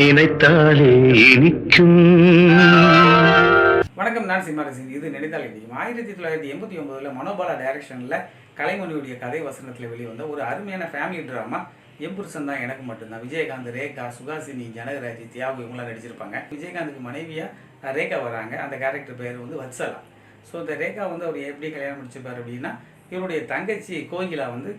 நினைத்தாலே இனிக்கும். வணக்கம் நான் சிம்மரசிங் இது நினைத்தால் இடியும் ஆயிரத்தி தொள்ளாயிரத்தி எண்பத்தி ஒன்பதுல மனோபாலா டைரக்ஷன்ல கலைமணியுடைய கதை வசனத்தில் வெளிவந்த ஒரு அருமையான ஃபேமிலி ட்ராமா எம்புருஷன் தான் எனக்கு மட்டும்தான். விஜயகாந்த் ரேகா சுகாசினி ஜனகராஜ் தியாகு இவங்களாம் நடிச்சிருப்பாங்க. விஜயகாந்துக்கு மனைவியாக ரேகா வராங்க. அந்த கேரக்டர் பேர் வந்து வத்சலா. ஸோ இந்த ரேகா வந்து அவர் எப்படி கல்யாணம் முடிச்சிருப்பார் அப்படின்னா இவருடைய தங்கச்சி கோகிலா வந்து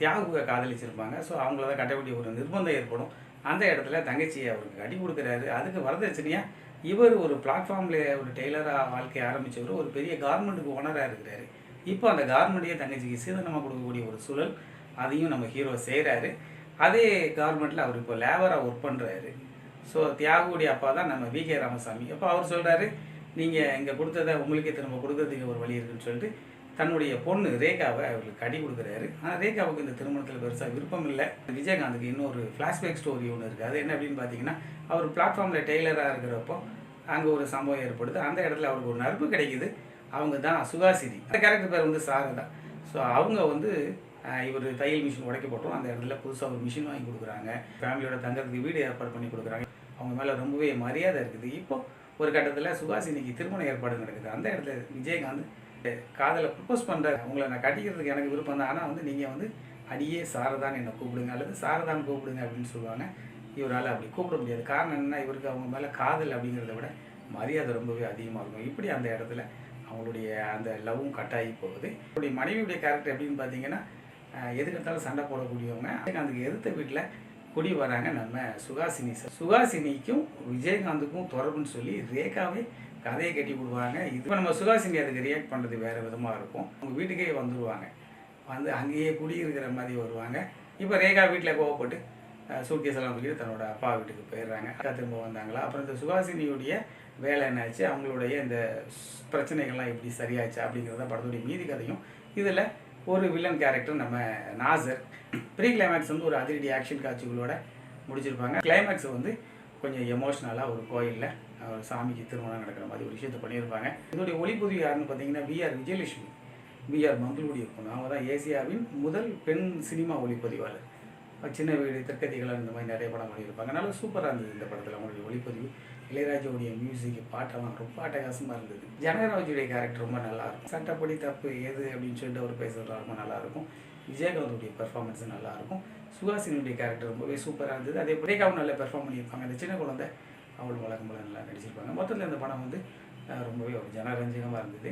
தியாகுவை காதலிச்சிருப்பாங்க. ஸோ அவங்கள தான் கட்ட வேண்டிய ஒரு நிர்பந்தம் ஏற்படும். அந்த இடத்துல தங்கச்சியை அவருக்கு அடி கொடுக்குறாரு. அதுக்கு வரதட்சணையாக இவர் ஒரு பிளாட்ஃபார்மில் ஒரு டெய்லராக வாழ்க்கையை ஆரம்பித்தவர் ஒரு பெரிய கார்மெண்ட்டுக்கு ஓனராக இருக்கிறாரு. இப்போ அந்த கார்மெண்ட்டையே தங்கச்சிக்கு சீதனமாக கொடுக்கக்கூடிய ஒரு சூழல் அதையும் நம்ம ஹீரோ செய்கிறாரு அதே கார்மெண்ட்டில் அவர் இப்போ லேபராக ஒர்க் பண்ணுறாரு ஸோ தியாகுடைய அப்பா தான் நம்ம வி கே ராமசாமி. அப்போ அவர் சொல்கிறாரு நீங்கள் இங்கே கொடுத்ததை உங்களுக்கே திரும்ப கொடுக்கறதுக்கு ஒரு வழி இருக்குன்னு சொல்லிட்டு தன்னுடைய பொண்ணு ரேகாவை அவருக்கு அடி கொடுக்குறாரு. ஆனால் ரேகாவுக்கு இந்த திருமணத்தில் பெருசாக விருப்பம் இல்லை. விஜயகாந்துக்கு இன்னொரு ஃப்ளாஷ்பேக் ஸ்டோரி ஒன்று இருக்குது அது என்ன அப்படின்னு பார்த்தீங்கன்னா அவர் பிளாட்ஃபார்மில் டெய்லராக இருக்கிறப்போ அங்கே ஒரு சம்பவம் ஏற்படுது. அந்த இடத்துல அவருக்கு ஒரு நட்பு கிடைக்குது. அவங்க தான் சுகாசினி அந்த கேரக்டர் பேர் வந்து சாரதா. ஸோ அவங்க வந்து இவர் தையல் மிஷின் உடைக்க போட்டோம். அந்த இடத்துல புதுசாக ஒரு மிஷின் வாங்கி கொடுக்குறாங்க. ஃபேமிலியோட தங்கறதுக்கு வீடு ஏற்பாடு பண்ணி கொடுக்குறாங்க. அவங்க மேலே ரொம்பவே மரியாதை இருக்குது. இப்போ ஒரு கட்டத்தில் சுகாசினிக்கு திருமண ஏற்பாடு நடக்குது. அந்த இடத்துல விஜயகாந்த் காதலை ப்ரப்போஸ் பண்ணுறாரு உங்களை நான் கட்டிக்கிறதுக்கு எனக்கு விருப்பம் தான். ஆனால் வந்து நீங்கள் வந்து அடியே சாரதான் என்னை கூப்பிடுங்க. அல்லது சாரதான் கூப்பிடுங்க அப்படின்னு சொல்லுவாங்க. இவரால் அப்படி கூப்பிட முடியாது. காரணம் என்ன இவருக்கு அவங்க மேலே காதல் அப்படிங்கிறத விட மரியாதை ரொம்பவே அதிகமாக இருக்கும். இப்படி அந்த இடத்துல அவங்களுடைய அந்த லவ்வும் கட்டாயி போகுது. அவருடைய மனைவியுடைய கேரக்டர் எப்படின்னு பார்த்தீங்கன்னா அஹ், எதுக்கெடுத்தாலும் சண்டை போடக்கூடியவங்க. அதுக்கு எதிர்த்த வீட்டில் குடி வராங்க. நம்ம சுகாசினி சார். சுகாசினிக்கும் விஜயகாந்துக்கும் தொடர்புன்னு சொல்லி ரேகாவே கதையை கட்டி விடுவாங்க. இது நம்ம சுகாசினி அதுக்கு ரியாக்ட் பண்ணுறது வேறு விதமாக இருக்கும். அவங்க வீட்டுக்கே வந்துடுவாங்க வந்து அங்கேயே குடியிருக்கிற மாதிரி வருவாங்க. இப்போ ரேகா வீட்டில் கோவப்பட்டு சூட்கேஸ் எல்லாம் தூக்கிட்டு தன்னோட அப்பா வீட்டுக்கு போயிடுறாங்க. அக்கா திரும்ப வந்தாங்களா? அப்புறம் இந்த சுகாசினியுடைய வேலை என்னாச்சு? அவங்களுடைய இந்த பிரச்சனைகள்லாம் எப்படி சரியாச்சு அப்படிங்கிறத படத்துடைய மீதி கதையும் இதில் ஒரு வில்லன் கேரக்டர் நம்ம நாசர். ப்ரீ கிளைமேக்ஸ் வந்து ஒரு அதிரடி ஆக்ஷன் காட்சிகளோட முடிச்சிருப்பாங்க. கிளைமேக்ஸ் வந்து கொஞ்சம் எமோஷ்னலாக ஒரு கோயிலில் ஒரு சாமிக்கு திருமணம் நடக்கிற மாதிரி ஒரு விஷயத்தை பண்ணியிருப்பாங்க. இதோடைய ஒளிப்பதிவு யாருன்னு பார்த்தீங்கன்னா விஆர் விஜயலட்சுமி. பிஆர் மங்களுடைய பொண்ணு அவங்க தான் ஏசியாவின் முதல் பெண் சினிமா ஒளிப்பதிவாளர். சின்ன வீடு தெற்கதிகள் இந்த மாதிரி நிறைய படம் பண்ணியிருப்பாங்க. நல்லா சூப்பராக இருந்தது இந்த படத்தில் அவங்களுடைய ஒளிப்பதிவு. இளையராஜாவுடைய மியூசிக் பாட்டெல்லாம் ரொம்ப அட்டகாசமாக இருந்தது. ஜனகராஜுடைய கேரக்டர் ரொம்ப நல்லா இருக்கும். சட்டப்படி தப்பு எது அப்படின்னு சொல்லிட்டு அவர் பேசுறது ரொம்ப நல்லா இருக்கும். விஜயகாந்துடைய பெர்ஃபார்மன்ஸ் நல்லா இருக்கும். கேரக்டர் ரொம்பவே சூப்பராக இருந்தது. அதே பிரேகாவும் நல்லா பெர்ஃபார்ம் பண்ணியிருப்பாங்க. அந்த சின்ன குழந்தை அவள் வழக்கம் போல நல்லா நடிச்சிருப்பாங்க. மொத்தத்தில் இந்த படம் வந்து ரொம்பவே ஒரு ஜனரஞ்சகமாக இருந்தது.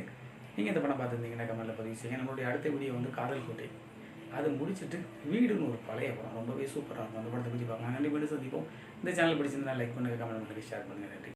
நீங்கள் இந்த படம் பார்த்துருந்தீங்கன்னா கமெண்ட்டில் பதிவு செய்யுங்க. நம்மளுடைய அடுத்த வீடியோ வந்து காதல் கோட்டை. அது முடிச்சுட்டு வீடுன்னு ஒரு பழைய படம். ரொம்பவே சூப்பராக இருக்கும். அந்த படத்தை பற்றி பார்க்கலாம் நன்றி. மீண்டும் சந்திப்போம். இந்த சேனல் பிடிச்சிருந்தா லைக் பண்ணுங்கள் கமெண்ட் பண்ணுங்கள் ஷேர் பண்ணுங்கள் நன்றி.